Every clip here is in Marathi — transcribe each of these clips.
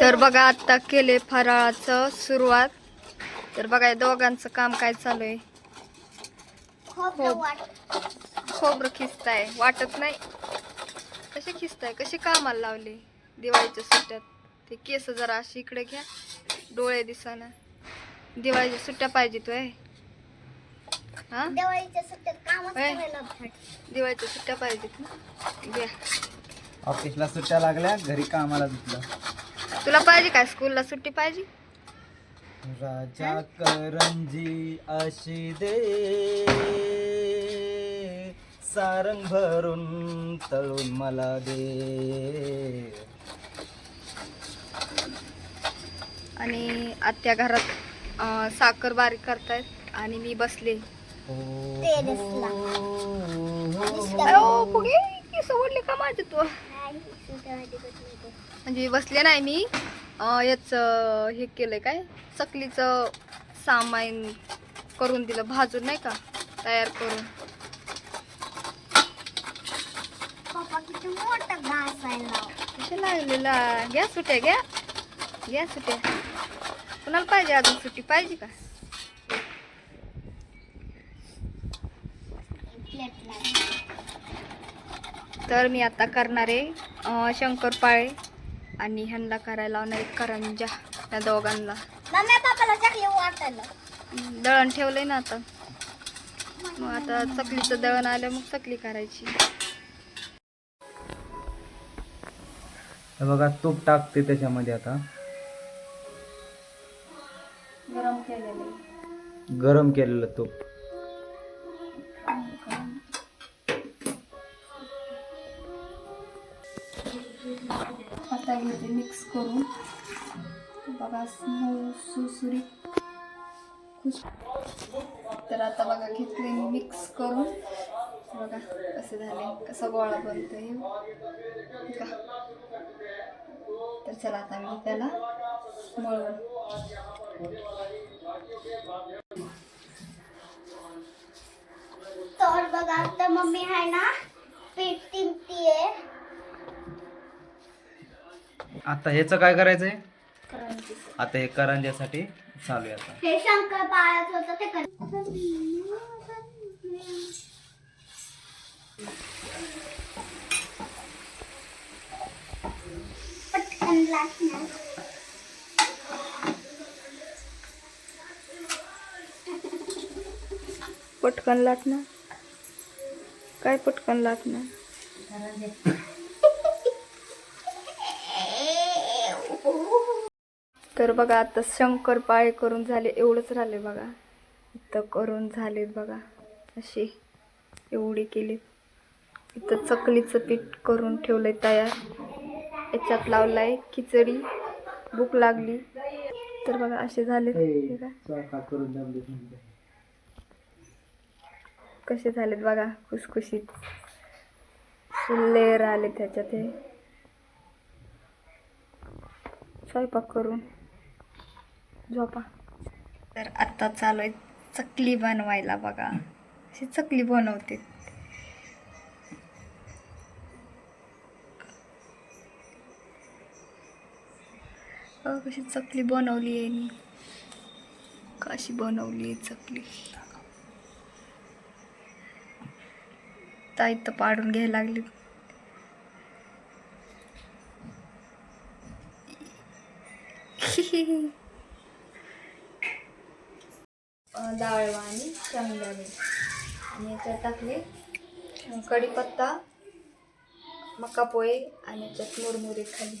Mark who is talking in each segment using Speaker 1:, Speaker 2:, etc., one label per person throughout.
Speaker 1: तर बघा आता केले फराळाचं सुरुवात. तर बघा या दोघांचं काम काय चालू आहे
Speaker 2: खोबरं
Speaker 1: खिचताय वाटत नाही? कसे खिचताय कशी कामाला लावली दिवाळीच्या सुट्ट्यात? ते केस जरा अशी इकडे घ्या. डोळे दिसाना. दिवाळीच्या सुट्ट्या पाहिजेत वय हा?
Speaker 2: दिवाळीच्या
Speaker 1: सुट्ट्या पाहिजेत ना? घ्या.
Speaker 3: ऑफिसला सुट्ट्या लागल्या घरी कामाला दुखलं
Speaker 1: तुला पाहिजे काय? स्कूलला सुट्टी पाहिजे?
Speaker 3: राजा करंजी अशी दे. सारंग भरून तळून मला दे.
Speaker 1: आणि आत्या घरात अं, साखर बारीक करतायत आणि मी बसले.
Speaker 2: टेरेसला.
Speaker 1: अयो, फुगे, केस ओढले का माझे तू? म्हणजे बसले नाही मी. याचं हे केलंय काय? चकलीचं सामान करून दिलं भाजून नाही का? तयार करून. लागलेला घ्या सुट्या घ्या. घ्या सुट्या. कुणाला पाहिजे अजून सुट्टी? पाहिजे का?
Speaker 2: प्लेट
Speaker 1: तर मी आता करणार आहे अं, शंकरपाळे आणि ह्यांना करायला लावणार आहे करंजा त्या दोघांना. दळण ठेवलंय ना आता. मग आता चकलीचं दळण आलं मग चकली करायची.
Speaker 3: हे बघा तूप टाकते त्याच्यामध्ये आता.
Speaker 1: गरम केलेलं
Speaker 3: गरम केलेलं तूप.
Speaker 1: बघा मऊ सुसुरीत खुश तर आता बघा घेतले मिक्स करून. बघा कसे झाले कसा गोळा बनतो हे. का तर चला आता मी त्याला मळून.
Speaker 2: तर बघा आता मम्मी आहे ना पीठ आहे
Speaker 3: आता ह्याचं काय करायचंय?
Speaker 1: करंजी.
Speaker 3: आता हे करंज्यासाठी चालू आहे आता.
Speaker 2: हे शंकर पाळत होतं ते कर पटकन लागणार
Speaker 1: पटकन लाटणार काय पटकन लाटणार तर बघा आता शंकरपाळे करून झाले एवढंच राहिले बघा. इथं करून झालेत बघा असे एवढी केली इथं चकलीचं पीठ करून ठेवलंय तयार. याच्यात लावलाय खिचडी भूक लागली. तर बघा असे झाले? कसे झालेत बघा खुसखुशीत. लेअर आले त्याच्यात हे. स्वयंपाक करून. झोपा. तर आत्ता चालू आहे चकली बनवायला बघा. अशी चकली बनवते. अ, कशी चकली बनवली आहे मी. कशी बनवली आहे चकली. ताई तर पाडून घ्यायला लागली. अं, डाळ आणि शेंगदाणे. आणि याच्यात टाकले कढीपत्ता मका पोहे आणि याच्यात मुरमुरे खाली.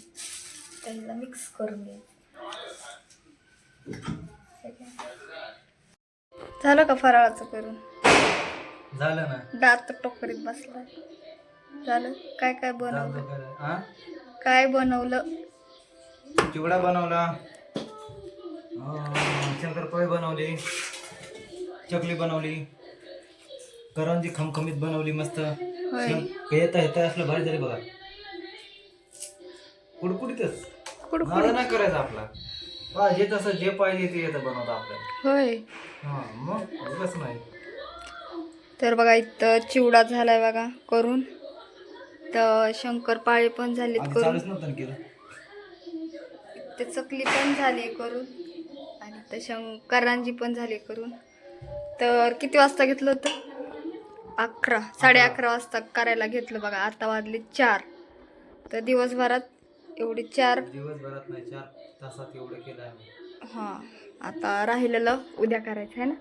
Speaker 1: त्याला मिक्स करून घ्यायचं झालं का फराळाचं करून?
Speaker 3: झालं ना.
Speaker 1: दात टोकरीत बसला. झालं? काय काय बनवलं? काय बनवलं?
Speaker 3: चिवडा बनवला. शंकरपाळी बनवली. चकली बनवली. करंजी खमखमीत बनवली मस्त.
Speaker 1: होय.
Speaker 3: येता येता असलं भारी झाली बघा. कुडकुडीतच.
Speaker 1: कुडकुड
Speaker 3: माझा नाही करायचं आपला. पाहिजे तसं जे पाहिजे ते येतं बनवतं आपल्याला.
Speaker 1: होय.
Speaker 3: हा मग नाही.
Speaker 1: तर बघा इथं चिवडा झालाय बघा करून. तर शंकरपाळे पण झालेत
Speaker 3: आधी
Speaker 1: करून.
Speaker 3: चालूच नव्हतं ना केलं?
Speaker 1: ते चकली पण झाली करून. आणि तशा करंजी पण झाली करून. तर किती वाजता घेतलं होतं? अकरा साडे अकरा. वाजता करायला घेतलं बघा आता वाजले चार. तर दिवसभरात एवढी चार
Speaker 3: दिवसभरात नाही चार तासात एवढं केलं
Speaker 1: हां आता राहिलेलं उद्या करायचं आहे ना?